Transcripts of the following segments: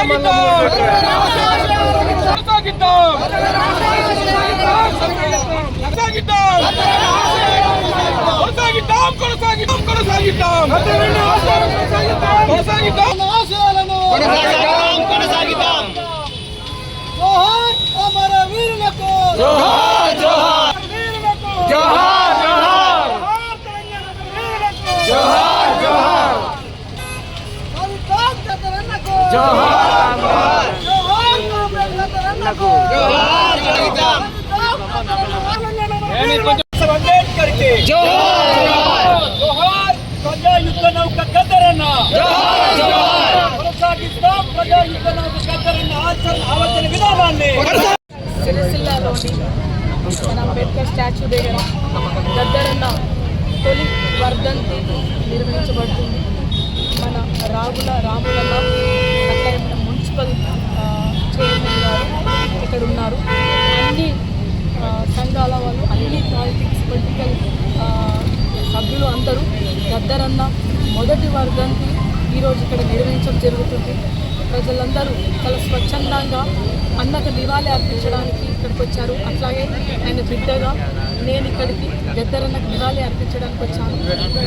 కొనసాగిద్దాం. కొనసాగిద్దాం. కొనసాగిద్దాం. కొనసాగిద్దాం. కొనసాగిద్దాం. జోహార్ ఆలోచన విధానాన్ని సిరిసిల్లాలోని మన అంబేద్కర్ స్టాచ్యూ దగ్గర గద్దరన్న తొలి వర్ధంతి నిర్వహించబడుతుంది మన రాగుల రాములన్న మున్సిపల్ చైర్మన్ గారు ఇక్కడ ఉన్నారు అన్ని సంఘాల వాళ్ళు అన్ని పాలిటిక్స్ పొలిటికల్ సభ్యులు అందరూ గద్దరన్న మొదటి వర్ధంతి ఈరోజు ఇక్కడ నిర్వహించడం జరుగుతుంది. ప్రజలందరూ చాలా స్వచ్ఛందంగా అన్నకు నివాళి అర్పించడానికి ఇక్కడికి వచ్చారు. అట్లాగే ఆయన బిడ్డగా నేను ఇక్కడికి గద్దరన్నకు నివాళి అర్పించడానికి వచ్చాను.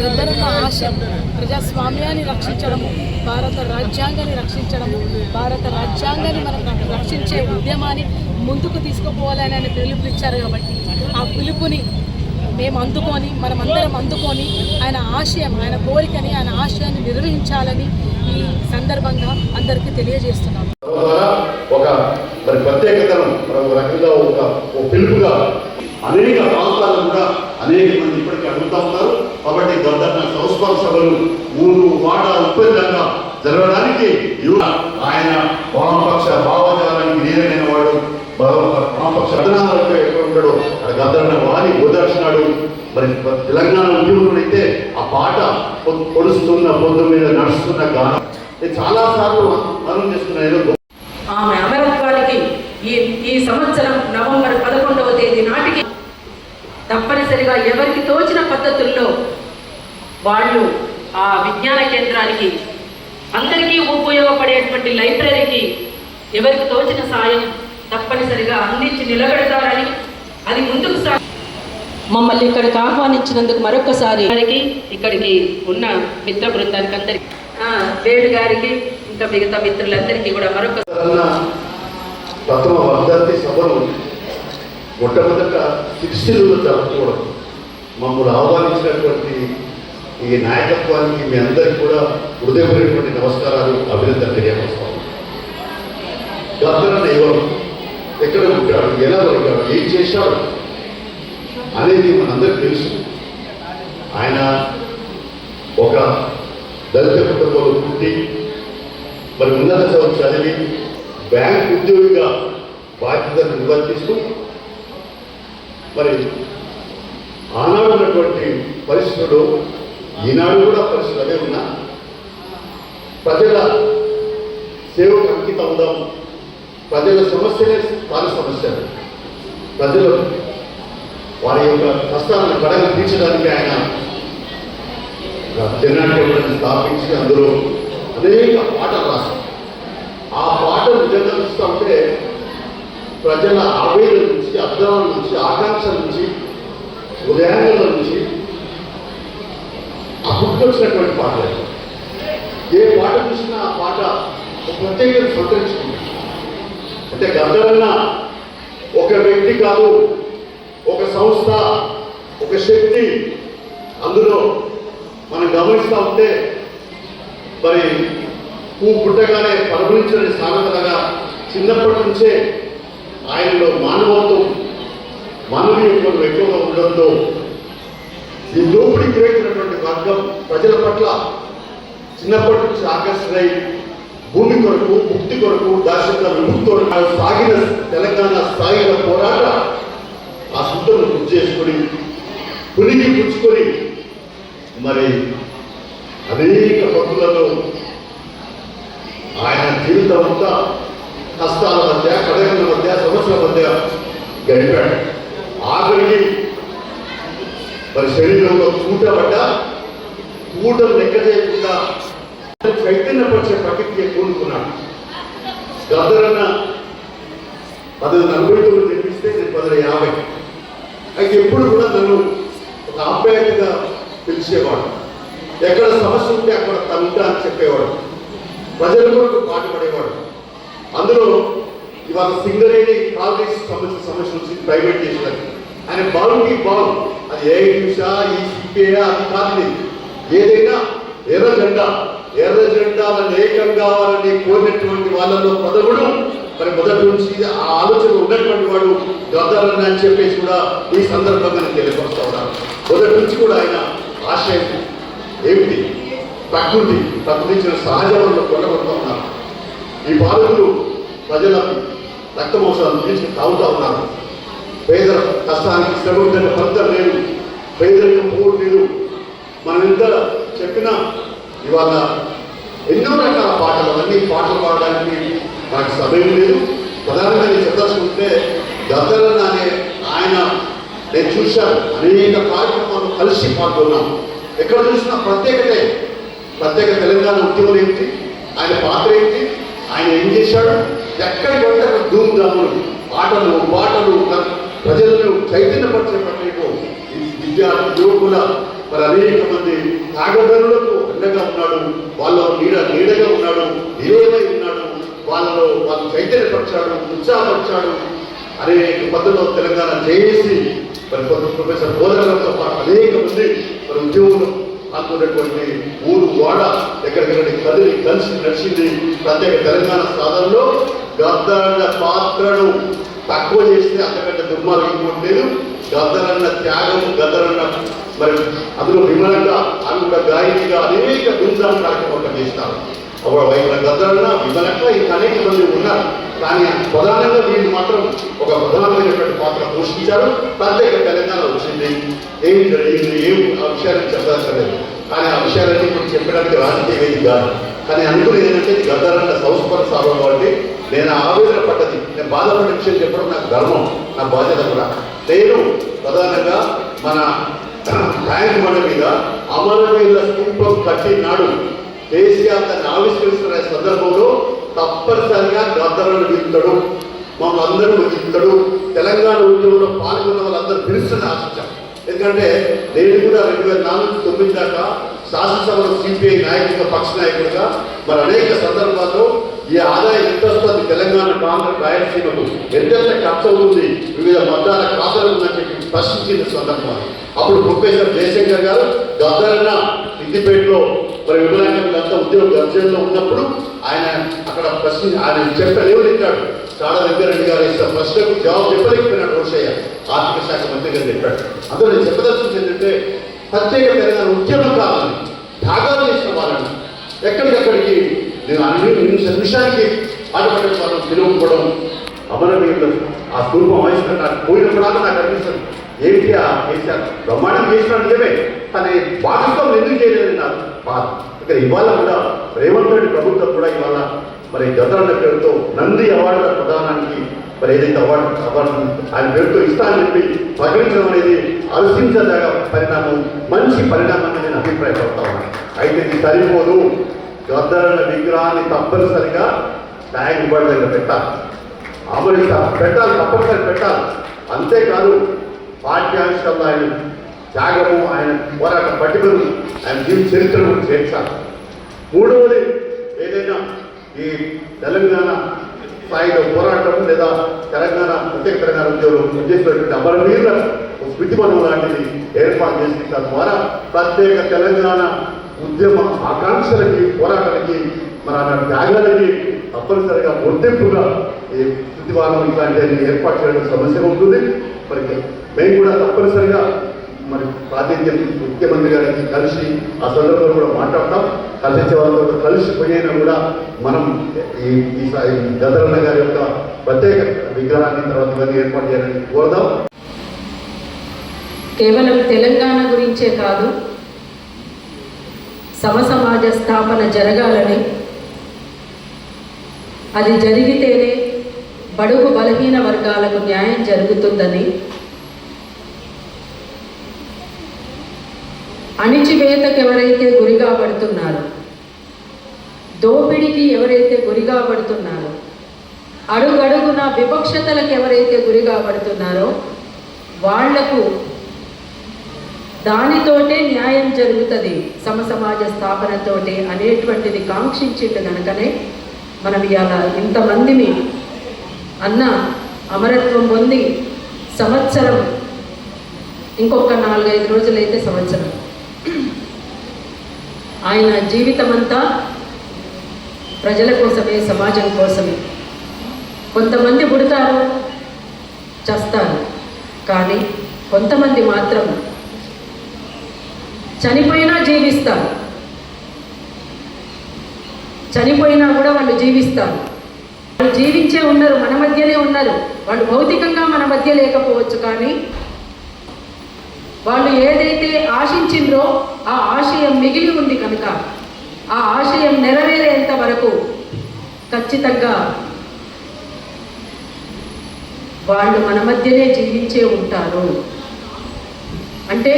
గద్దరన్న ఆశయం ప్రజాస్వామ్యాన్ని రక్షించడము భారత రాజ్యాంగాన్ని రక్షించడము భారత రాజ్యాంగాన్ని మనం రక్షించే ఉద్యమాన్ని ముందుకు తీసుకుపోవాలని ఆయన పిలుపునిచ్చారు కాబట్టి ఆ పిలుపుని మేము అందుకొని మనం అందరం అందుకొని ఆయన ఆశయం ఆయన కోరికని ఆయన ఆశయాన్ని నిర్వహించాలని ఈ సందర్భంగా అందరికీ తెలియజేస్తున్నాం. ఒక మరి ప్రత్యేకతను ఒక రకంగా ఒక ఒక పిలుపుగా అనేక ప్రాంతాల్లో కూడా అనేక మంది ఇప్పటికీ అడుగుతూ ఉన్నారు. కాబట్టి గద్దన్న సంస్మరణ సభలు ఊరు వాడ ఉప్పందంగా జరగడానికి ఆయన వామపక్ష భావజాలానికి నేరైన వాడు. బల- పాప అదనాలకు ఎక్కడ ఉండడో అక్కడ వారి ఓదార్చినాడు మరి తెలంగాణ ఉద్యమంలో అయితే ఆ పాట పొడుస్తున్న పొద్దు మీద నడుస్తున్న గానం. చాలా సార్లు మనం చేస్తున్న ఆమె అమరత్వానికి ఈ ఈ సంవత్సరం నవంబర్ పదకొండవ తేదీ నాటికి తప్పనిసరిగా ఎవరికి తోచిన పద్ధతుల్లో వాళ్ళు ఆ విజ్ఞాన కేంద్రానికి అందరికీ ఉపయోగపడేటువంటి లైబ్రరీకి ఎవరికి తోచిన సాయం తప్పనిసరిగా అందించి నిలబెడతారని అది ముందుకు సా మమ్మల్ని ఇక్కడికి ఆహ్వానించినందుకు మరొకసారి ఇక్కడికి ఇక్కడికి ఉన్న మిత్ర బృందానికి అందరికి ఆ, గారికి ఇంకా మిగతా మిత్రులందరికీ కూడా మరొక ప్రథమ వర్ధంతి సభను మొట్టమొదట జరుపుకోవడం. మమ్మల్ని ఆహ్వానించినటువంటి ఈ నాయకత్వానికి మీ అందరికీ కూడా హృదయపూర్వకటువంటి నమస్కారాలు అభినందన తెలియపరుస్తాము గద్దరన్న ఎవరు ఎక్కడ ఉంటాడు ఎలా ఉంటాడు ఏం చేశాడు అనేది మనందరికీ తెలుసు. ఆయన ఒక దళిత కుటుంబంలో పుట్టి మరి ఉన్నత చదువు చదివి బ్యాంక్ ఉద్యోగిగా బాధ్యతను నిర్వర్తిస్తూ మరి ఆనాడు ఉన్నటువంటి పరిస్థితులు ఈనాడు కూడా పరిస్థితులు అదే ఉన్నా. ప్రజల సేవకు అంకితం ప్రజల సమస్యలే తాను సమస్యలు. ప్రజలు వారి యొక్క కష్టాలను కడగ తీర్చడానికి ఆయన జనాన్ని స్థాపించి అందులో అనేక పాటలు రాశారు. ఆ పాటలు నిజంగా చూస్తామంటే ప్రజల ఆవేదన నుంచి అర్థాల నుంచి ఆకాంక్ష నుంచి ఉదయాంగల నుంచి ఆ పాటలు. ఏ పాట చూసినా ఆ పాట ఒక ప్రత్యేకత సంతరించుకుంది అంటే గద్దరన్న ఒక వ్యక్తి కాదు ఒక సంస్థ ఒక శక్తి అందులో మనం గమనిస్తూ ఉంటే మరి పువ్వు పుట్టగానే పరమలించని సామెతలుగా చిన్నప్పటి నుంచే ఆయనలో మానవత్వం మానవీయత్వం ఎక్కువగా ఉండడంతో ఈ దోపిడీ వేసినటువంటి వర్గం ప్రజల పట్ల చిన్నప్పటి నుంచి ఆకర్షణ భూమి కొరకు ముక్తి కొరకు దార్శనిక విముక్తి కొరకు సాగిన తెలంగాణ సాగిన పోరాట ఆ సుద్ధను గుర్తు చేసుకొని పులికి పుచ్చుకొని మరి అనేక పద్ధతులలో ఆయన జీవితం అంతా కష్టాల మధ్య కడగల మధ్య సమస్యల మధ్య గడిపాడు. ఆఖరికి మరి శరీరంలో చూటబడ్డ కూటలు లెక్క చేయకుండా చైతన్యపరిచే ప్రకృతికి కూడుకున్నాడు గద్దరన్న పదవి నలభై తొమ్మిది తెప్పిస్తే నేను పదవి యాభై. అయితే ఎప్పుడు కూడా నన్ను ఒక ఆప్యాయతగా పిలిచేవాడు. ఎక్కడ సమస్య ఉంటే అక్కడ తనుంటా అని చెప్పేవాడు. ప్రజల కొరకు పాటుపడేవాడు. అందులో ఇవాళ సింగరేణి కాలేజ్ సంబంధించిన సమస్య నుంచి ప్రైవేట్ చేసినారు ఆయన బాగుంది బాగు అది ఏ హింసా ఈ సిపిఐ అది కాదు ఏదైనా ఎర్ర జెండా. ఎర్ర జెండాలను ఏకం కావాలని కోరినటువంటి వాళ్ళలో పదవుడు మరి మొదటి నుంచి ఆ ఆలోచన ఉన్నటువంటి వాడు గద్దారని అని చెప్పేసి కూడా ఈ సందర్భంగా నేను తెలియపరుస్తా ఉన్నాను. మొదటి నుంచి కూడా ఆయన ఆశయం ఏమిటి? ప్రకృతి ప్రకృతించిన సహజ వనరులు కొనగొడుతూ ఉన్నారు. ఈ బాధితులు ప్రజల రక్తమోసాలను తీసుకుని తాగుతూ ఉన్నారు. పేదల కష్టానికి శ్రమించిన ఉందన్న ఫలితం లేదు పేదరికం పోవట్లేదు మనం ఎంత చెప్పినా ఇవాళ ఎన్నో రకాల పాటలు అవన్నీ పాటలు పాడడానికి నాకు సమయం లేదు. ప్రధానంగా నేను చెప్పదలుచుకుంటే గద్దరన్న అనే ఆయన నేను చూశాను. అనేక కార్యక్రమాలు కలిసి పాల్గొన్నాం ఎక్కడ చూసినా ప్రత్యేకతే ప్రత్యేక తెలంగాణ ఉద్యమం ఏంటి ఆయన పాత్ర ఏంటి ఆయన ఏం చేశాడు ఎక్కడికి పడితే అక్కడ ధూమ్ ధాములు ఆటలు పాటలు ప్రజలను చైతన్యపరిచేటట్టు విద్యార్థి యువకుల మరి అనేక మంది త్యాగదరులకు అండగా ఉన్నాడు వాళ్ళ నీడ నీడగా ఉన్నాడు ఏమై ఉన్నాడు వాళ్ళలో వాళ్ళు చైతన్యపరిచాడు ఉత్సాహపరిచాడు. అనేక పద్ధతిలో తెలంగాణ చేసి మరి కొంత ప్రొఫెసర్ బోధనలతో పాటు అనేక మంది మరి ఉద్యోగులు అనుకున్నటువంటి ఊరు వాడ ఎక్కడికెక్కడికి కదిలి కలిసి నడిచింది ప్రత్యేక తెలంగాణ సాధనలో గద్దరన్న పాత్రను తక్కువ చేస్తే అంతకంటే దుర్మార్గం లేదు. గద్దరన్న త్యాగం గద్దరన్న మరి అందులో విమలంగా ఆమె కూడా గాయనిగా అనేక బృందాలు కార్యక్రమం చేస్తారు ఒక వైపున గద్దరన్న విమలంగా ఇంకా అనేక మంది ఉన్నారు. కానీ ప్రధానంగా వీళ్ళు మాత్రం ఒక ప్రధానమైనటువంటి పాత్ర పోషించారు. ప్రత్యేక తెలంగాణ వచ్చింది. ఏం జరిగింది ఏం ఆ విషయాన్ని చెప్పదక్కర్లేదు కానీ ఆ విషయాలన్నీ ఇప్పుడు చెప్పడానికి రాజకీయ వేదిక కాదు. కానీ అనుకునేది ఏంటంటే గద్దరన్న సంస్కరణ సాగం కాబట్టి నేను ఆవేదన పడ్డది. నేను బాధపడే విషయం చెప్పడం నాకు ధర్మం నా బాధ్యత కూడా. నేను ప్రధానంగా మన ట్యాంక్ బండ మీద అమరవీరుల స్థూపం కట్టినాడు కేసీఆర్ దాన్ని ఆవిష్కరిస్తున్న సందర్భంలో తప్పనిసరిగా గద్దరను పిలుస్తాడు మమ్మల్ని అందరూ పిలుస్తాడు తెలంగాణ ఉద్యమంలో పాల్గొన్న వాళ్ళందరూ పిలుస్తున్న ఆశించాం. ఎందుకంటే నేను కూడా రెండు వేల నాలుగు తొమ్మిది దాకా శాసనసభలో సిపిఐ నాయకుడిగా పక్ష నాయకుడిగా మరి అనేక సందర్భాల్లో ఈ ఆదాయం ఎంత వస్తుంది తెలంగాణ కాంగ్రెస్ రాయలసీమకు ఎంతెంత ఖర్చు అవుతుంది వివిధ మతాల ఖాతాలు ఉందని చెప్పి ప్రశ్నించిన సందర్భాలు. అప్పుడు ప్రొఫెసర్ జయశంకర్ గారు గద్దరన్న సిద్దిపేటలో మరి విమలాంగం అంతా ఉద్యోగ గర్జనలో ఉన్నప్పుడు ఆయన అక్కడ ప్రశ్న ఆయన చెప్పలేవు తింటాడు చాడ వెంకరెడ్డి గారు ఇచ్చిన ప్రశ్నకు జవాబు చెప్పలేకపోయినాడు రోషయ్య. ఆర్థిక శాఖ మంత్రి గారు చెప్పాడు. అందులో నేను చెప్పదలుచుకుంది ఏంటంటే ప్రత్యేక తెలంగాణ ఉద్యమం కావాలని త్యాగాలు చేసిన వాళ్ళని ఎక్కడికక్కడికి నేను అన్ని నిమిష నిమిషానికి ఆటపడే వాళ్ళని పిలువకపోవడం అమరవీరులు ఆ తూర్పు వయసు నాకు పోయినప్పుడు నాకు అనిపిస్తుంది. ఏంటి ఆ కేసీఆర్ బ్రహ్మాండం చేసిన నిజమే కానీ భాగస్వామ్యం ఎందుకు చేయలేదని నాకు బాధ. ఇక్కడ ఇవాళ కూడా రేవంత్ రెడ్డి ప్రభుత్వం కూడా ఇవాళ మరి గతరన్న పేరుతో నంది అవార్డుల ప్రధానానికి మరి ఏదైతే అవార్డు అవార్డు ఆయన పేరుతో ఇస్తానని చెప్పి ప్రకటించడం అనేది ఆలోచించదగ పరిణామం మంచి పరిణామం అని నేను అభిప్రాయపడతా అయితే ఇది సరిపోదు. గద్దరన్న విగ్రహాన్ని తప్పనిసరిగా ట్యాంక్ ఇవ్వడం దగ్గర పెట్టాలి. ఆమరిస్తారు పెట్టాలి తప్పనిసరి పెట్టాలి. అంతేకాదు పాఠ్యాంశాల్లో ఆయన త్యాగము ఆయన పోరాట పట్టికలు ఆయన జీవిత చరిత్రను చేర్చాలి మూడవది ఏదైనా ఈ తెలంగాణ స్థాయిలో పోరాటం లేదా తెలంగాణ ప్రత్యేక తెలంగాణ ఉద్యోగం చేసినటువంటి అమరవీరుల స్మృతివనం లాంటిది ఏర్పాటు చేసి తద్వారా ప్రత్యేక తెలంగాణ ఉద్యమ ఆకాంక్షలకి పోరాటానికి మన త్యాగాలకి తప్పనిసరిగా గుర్తింపుగా ఈ శుద్ధివారం ఇట్లాంటి ఏర్పాటు చేయడం సమస్య ఉంటుంది. మరి మేము కూడా తప్పనిసరిగా మరి ప్రాతినిధ్యం ముఖ్యమంత్రి గారికి కలిసి ఆ సందర్భంలో కూడా మాట్లాడతాం. కలిసే వాళ్ళతో కలిసి పోయినా కూడా మనం ఈ ఈ గదరన్న గారి యొక్క ప్రత్యేక విగ్రహాన్ని తర్వాత ఇవన్నీ ఏర్పాటు చేయాలని కోరుదాం. కేవలం తెలంగాణ గురించే కాదు సమసమాజ స్థాపన జరగాలని అది జరిగితేనే బడుగు బలహీన వర్గాలకు న్యాయం జరుగుతుందని అణిచివేతకు ఎవరైతే గురిగా పడుతున్నారో దోపిడికి ఎవరైతే గురిగా పడుతున్నారో అడుగడుగున వివక్షతలకు ఎవరైతే గురిగా పడుతున్నారో వాళ్ళకు దానితోటే న్యాయం జరుగుతుంది సమ సమాజ స్థాపనతోటే అనేటువంటిది కాంక్షించిండు కనుకనే మనం ఇవాళ ఇంతమందిని అన్న అమరత్వం పొంది సంవత్సరం ఇంకొక నాలుగైదు రోజులైతే సంవత్సరం. ఆయన జీవితమంతా ప్రజల కోసమే సమాజం కోసమే. కొంతమంది పుడతారు చస్తారు. కానీ కొంతమంది మాత్రం చనిపోయినా జీవిస్తారు. చనిపోయినా కూడా వాళ్ళు జీవిస్తారు. వాళ్ళు జీవించే ఉన్నారు మన మధ్యనే ఉన్నారు. వాళ్ళు భౌతికంగా మన మధ్య లేకపోవచ్చు కానీ వాళ్ళు ఏదైతే ఆశించిండ్రో ఆ ఆశయం మిగిలి ఉంది కనుక ఆ ఆశయం నెరవేరేంత వరకు ఖచ్చితంగా వాళ్ళు మన మధ్యనే జీవించే ఉంటారు. అంటే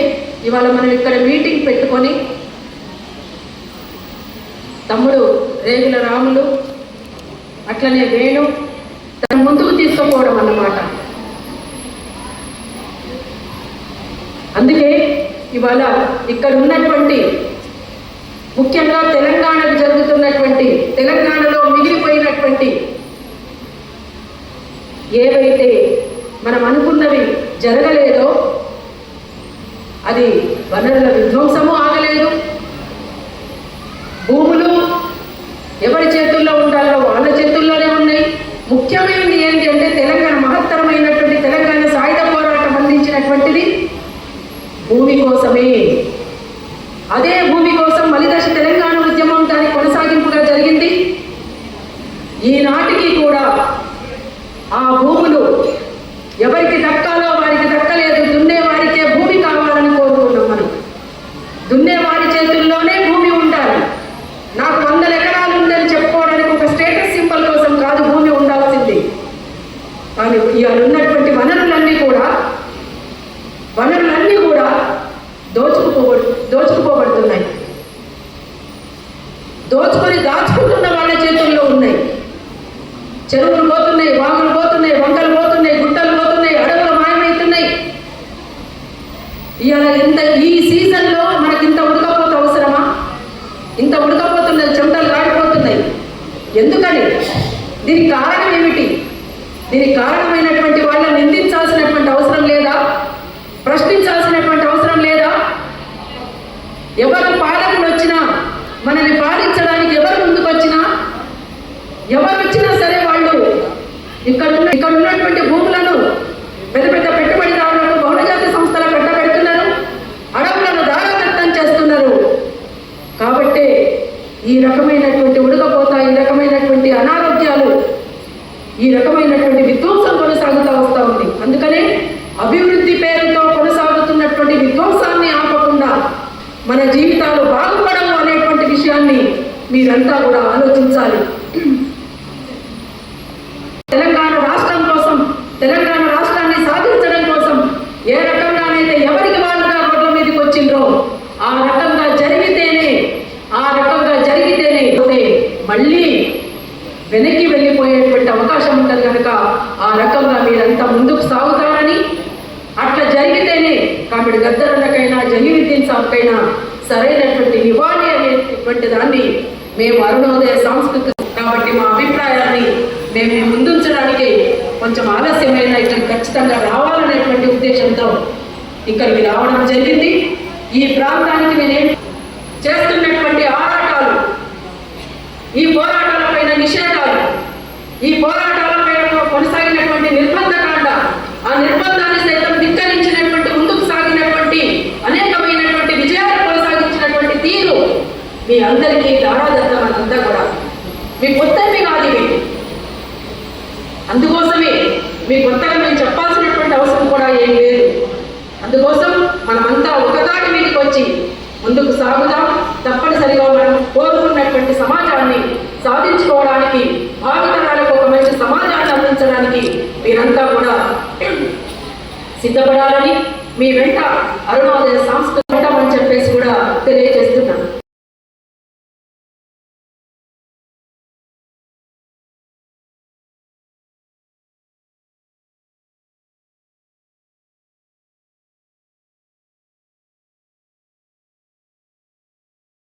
ఇవాళ మనం ఇక్కడ మీటింగ్ పెట్టుకొని తమ్ముడు రేగుల రాములు అట్లనే వేణు తన ముందుకు తీసుకుపోవడం అన్నమాట. అందుకే ఇవాళ ఇక్కడ ఉన్నటువంటి ముఖ్యంగా తెలంగాణకు జరుగుతున్నటువంటి తెలంగాణలో మిగిలిపోయినటువంటి ఏవైతే మనం అనుకున్నవి జరగలేదో అది వనరుల విధ్వంసము ముఖ్యమైనది కానీ ఇవాళ ఉన్నటువంటి వనరులన్నీ కూడా వనరులన్నీ కూడా దోచుకుపోబడు దోచుకుపోబడుతున్నాయి. దోచుకొని దాచుకుంటున్న వాళ్ళ చేతుల్లో ఉన్నాయి. చెరువులు పోతున్నాయి వాగులు పోతున్నాయి వంకలు పోతున్నాయి గుట్టలు పోతున్నాయి అడవులు మాయమవుతున్నాయి ఇవాళ ఇంత ఈ సీజన్లో మనకి ఇంత ఉడకపోత అవసరమా? ఇంత ఉడకపోతున్నాయి చెమటలు రాడిపోతున్నాయి ఎందుకని? దీనికి కారణం దీనికి కారణమైనటువంటి వాళ్ళని నిందించాల్సినటువంటి అవసరం లేదా ప్రశ్నించాల్సినటువంటి అవసరం లేదా ఎవరు పాలకులు వచ్చినా మనల్ని పాలించడానికి ఎవరు ముందుకు వచ్చినా ఎవరు వచ్చినా సరే వాళ్ళు ఇక్కడ ఉన్న ఇక్కడ ఉన్నటువంటి భూములను పెద్ద పెద్ద పెట్టుబడిదారులకు బహుళజాతి సంస్థల పెట్టబెడుతున్నారు అడవులను దారాదత్తం చేస్తున్నారు కాబట్టి ఈ రకమైనటువంటి ఉడకపోత ఈ రకమైనటువంటి అనారోగ్యాలు ఈ రకమైనటువంటి విధ్వంసం కొనసాగుతూ వస్తూ ఉంది. అందుకనే అభివృద్ధి పేరుతో కొనసాగుతున్నటువంటి విధ్వంసాన్ని ఆపకుండా మన జీవితాలు బాగుపడము అనేటువంటి విషయాన్ని మీరంతా కూడా ఆలోచించాలి. తెలంగాణ రాష్ట్రం కోసం తెలంగాణ రాష్ట్రాన్ని సాధించడం కోసం ఏ రకంగానైతే ఎవరికి వాళ్ళుగా రోడ్ల మీదకి వచ్చిండ్రో ఆ రకంగా జరిగితేనే ఆ రకంగా జరిగితేనే మళ్ళీ వెనక్కి ఉంటుంది కనుక ఆ రకంగా మీరంతా ముందుకు సాగుతారని అట్లా జరిగితేనే కాబట్టి గద్దరులకైనా జహీరుద్దీన్ సాబ్కైనా సరైనటువంటి నివాళి అనేటువంటి దాన్ని మేము అరుణోదయ సంస్కృతి కాబట్టి మా అభిప్రాయాన్ని మేము ముందుంచడానికి కొంచెం ఆలస్యమైన ఇక్కడ ఖచ్చితంగా రావాలనేటువంటి ఉద్దేశంతో ఇక్కడికి రావడం జరిగింది. ఈ ప్రాంతానికి నేనేం చేస్తున్నటువంటి ఆరాటాలు ఈ పోరాటాలపైన నిషేధాలు ఈ పోరాటాలపైన నిర్బంధ కాండ ఆ నిర్బంధాన్ని సైతం ధిక్కరించినటువంటి ముందుకు సాగినటువంటి అనేకమైనటువంటి విజయాలు కొనసాగించినటువంటి తీరు మీ అందరికీ దారాదత్తం అంతా కూడా. మీ కొత్తవి కాదు ఇవి. అందుకోసమే మీ కొత్తగా మేము చెప్పాల్సినటువంటి అవసరం కూడా ఏం లేదు. అందుకోసం మనమంతా ఒకదాటి మీదకి వచ్చి ముందుకు సాగుదాం. తప్పనిసరిగా మనం కోరుకున్నటువంటి సమాజాన్ని సాధించుకోవడానికి భావితరాలకు అందించడానికి మీరంతా కూడా సిద్ధపడాలని మీ వెంట అరుణోదయ